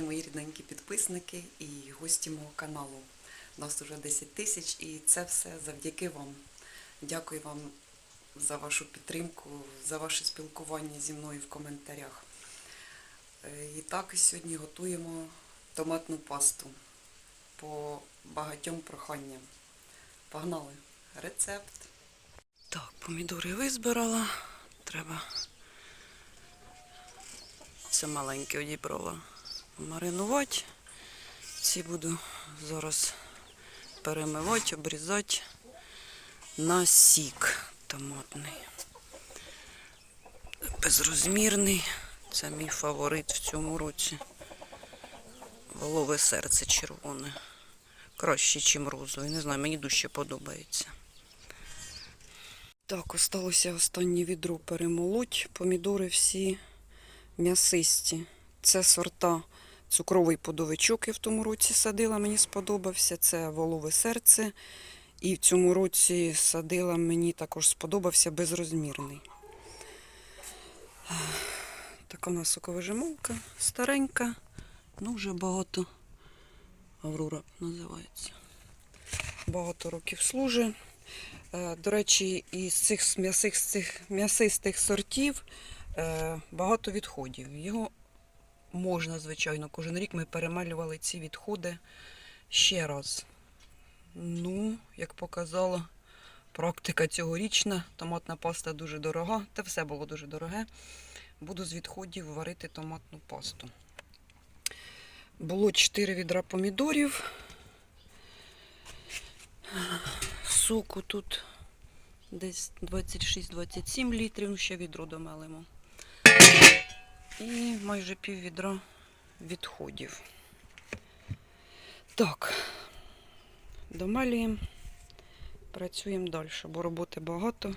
дорогі мої рідненькі підписники і гості мого каналу. Нас уже 10 тисяч і це все завдяки вам. Дякую вам за вашу підтримку, за ваше спілкування зі мною в коментарях. Е, І так сьогодні готуємо томатну пасту по багатьом проханням. Погнали! Рецепт. Так, помідори визбирала. Треба це маленьке одібрала маринувати. Ці буду зараз перемивати, обрізати на сік томатний. Безрозмірний. Це мій фаворит в цьому році. Волове серце червоне. Краще, ніж розовий. Не знаю, мені дужче подобається. Так, осталося останнє відро перемолоть. Помідори всі м'ясисті. Це сорта цукровий подовичок я в тому році садила, мені сподобався. Це волове серце. І в цьому році садила, мені також сподобався безрозмірний. Така у нас соковижимовка, старенька, ну вже багато. Аврора називається. Багато років служить. Е, До речі, із цих м'ясистих сортів е, багато відходів. Його можна, звичайно, кожен рік ми перемалювали ці відходи ще раз. Ну, як показала практика цьогорічна, томатна паста дуже дорога, та все було дуже дороге. Буду з відходів варити томатну пасту. Було 4 відра помідорів. Соку тут десь 26-27 літрів, ще відро домелимо. І майже пів відра відходів. Так, домалюємо, працюємо далі, бо роботи багато,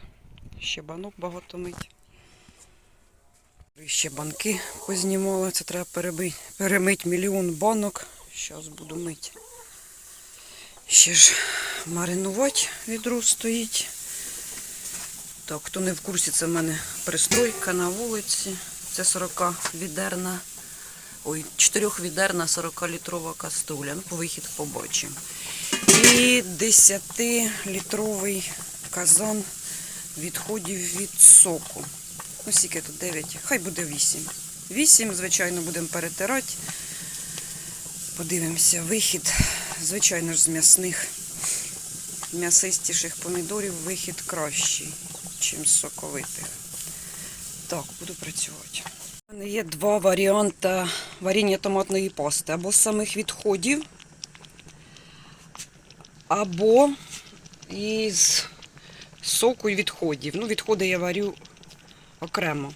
ще банок багато мить. Ще банки познімала, це треба перемити мільйон банок. Зараз буду мити. Ще ж маринувати відро стоїть. Так, хто не в курсі, це в мене пристройка на вулиці. Це 40 відерна, ой, 4 відерна 40-літрова кастуля. Ну, вихід побачимо. І 10-літровий казан відходів від соку. Ну, скільки тут 9, хай буде 8. 8, звичайно, будемо перетирати. Подивимося, вихід, звичайно ж, з м'ясних, м'ясистіших помідорів вихід кращий, ніж соковитих. Так, буду працювати. У мене є два варіанти варіння томатної пасти. Або з самих відходів, або із соку і відходів. Ну, відходи я варю окремо.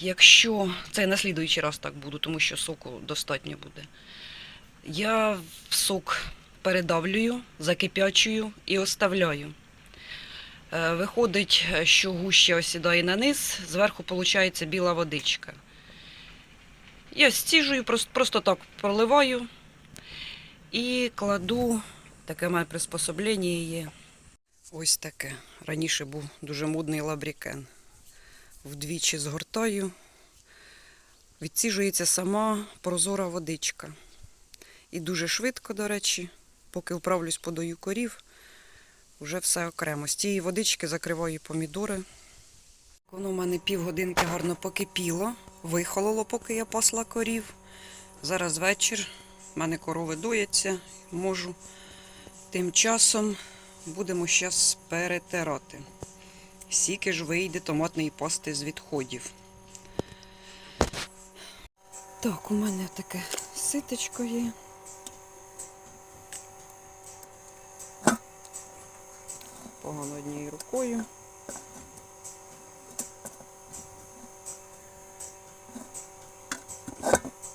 Якщо це на слідуючий раз так буду, тому що соку достатньо буде. Я сок передавлюю, закипячую і оставляю. Е, Виходить, що гуща осідає на низ, зверху виходить біла водичка. Я стіжую, просто, просто так проливаю і кладу, таке моє приспособлення є. Ось таке. Раніше був дуже модний лабрікен. Вдвічі згортаю. Відсіжується сама прозора водичка. І дуже швидко, до речі, поки вправлюсь подаю корів, вже все окремо. З тієї водички закриваю помідори. Воно в мене півгодинки гарно покипіло, вихололо, поки я пасла корів. Зараз вечір, в мене корови дояться, можу. Тим часом будемо зараз перетирати. Сіки ж вийде томатної пасти з відходів. Так, у мене таке ситочко є. Погано однією рукою.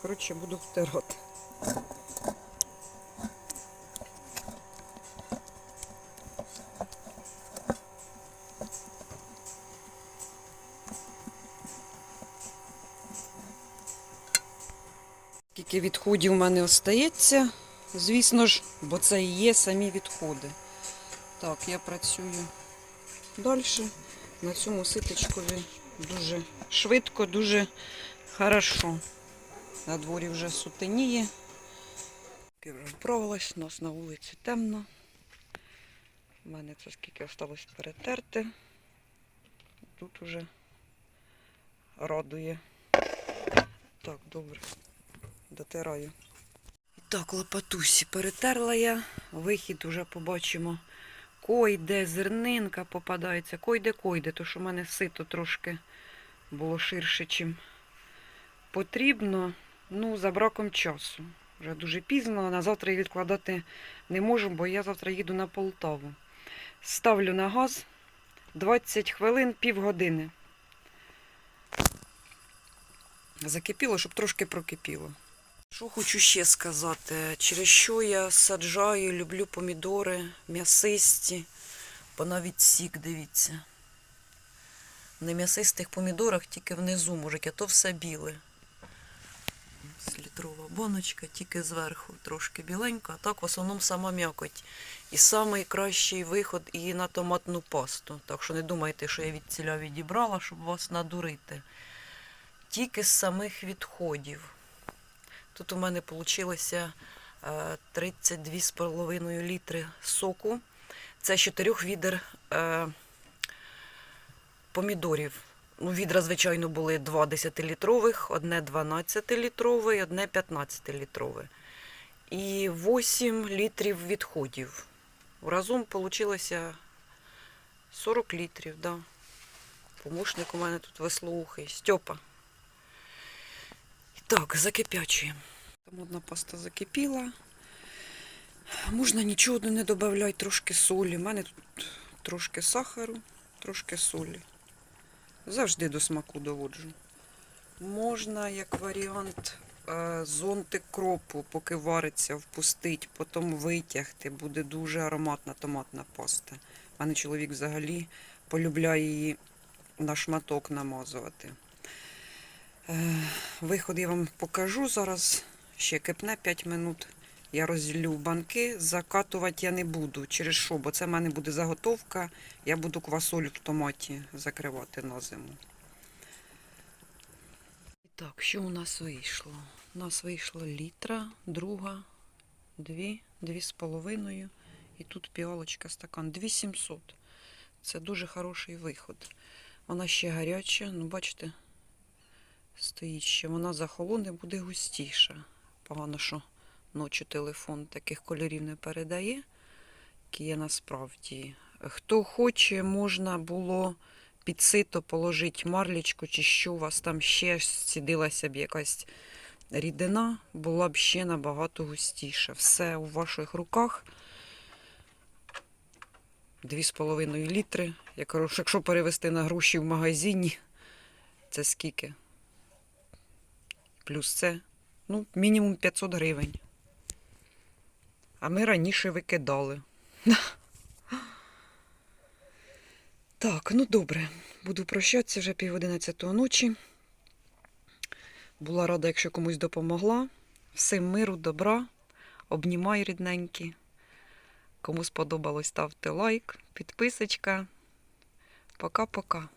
Коротше, буду втирати. Скільки відходів у мене остається, звісно ж, бо це і є самі відходи. Так, я працюю далі. На цьому ситочкові дуже швидко, дуже хорошо. На дворі вже сутеніє. Я вже вправилась, у нас на вулиці темно. У мене це скільки осталось перетерти. Тут уже радує. Так, добре. Дотираю. І так, лопатусі перетерла я. Вихід уже побачимо. Койде, зернинка попадається. Койде, койде, то що в мене сито трошки було ширше, чим потрібно. Ну, за браком часу. Вже дуже пізно. На завтра я відкладати не можу, бо я завтра їду на Полтаву. Ставлю на газ 20 хвилин, півгодини. Закипіло, щоб трошки прокипіло. Що хочу ще сказати, через що я саджаю, люблю помідори, м'ясисті, бо навіть сік, дивіться. На м'ясистих помідорах тільки внизу, мужик, а то все біле. Ось Літрова баночка, тільки зверху трошки біленька, а так в основному сама м'якоть. І самий кращий виход і на томатну пасту. Так що не думайте, що я від ціля відібрала, щоб вас надурити. Тільки з самих відходів. Тут у мене вийшло 32,5 літри соку. Це з чотирьох відер е, помідорів. Ну, відра, звичайно, були два 10-літрових, одне 12-літрове і одне 15-літрове. І 8 літрів відходів. Разом вийшло 40 літрів. Да. Помощник у мене тут веслоухий. Стьопа. Так, закипячуємо. Там одна паста закипіла. Можна нічого не додати, трошки солі. У мене тут трошки сахару, трошки солі. Завжди до смаку доводжу. Можна, як варіант, е, зонтик кропу, поки вариться, впустити, потім витягти. Буде дуже ароматна томатна паста. У мене чоловік взагалі полюбляє її на шматок намазувати. Е, Виход я вам покажу зараз. Ще кипне 5 минут. Я розділю банки. Закатувати я не буду. Через що? Бо це в мене буде заготовка. Я буду квасолю в томаті закривати на зиму. І так, що у нас вийшло? У нас вийшло літра, друга, дві, дві з половиною. І тут піалочка стакан. 2700. Це дуже хороший виход. Вона ще гаряча, ну бачите, стоїть ще. Вона захолоне, буде густіша. Погано, що ночі телефон таких кольорів не передає, які є насправді. Хто хоче, можна було під сито положити марлічку, чи що у вас там ще сідилася б якась рідина, була б ще набагато густіша. Все у ваших руках. 2,5 літри. Якщо перевести на гроші в магазині, це скільки? Плюс це, ну, мінімум 500 гривень. А ми раніше викидали. Так, ну добре. Буду прощатися вже пів одинадцятої ночі. Була рада, якщо комусь допомогла. Всім миру, добра. Обнімай рідненькі. Кому сподобалось, ставте лайк, підписочка. Пока-пока.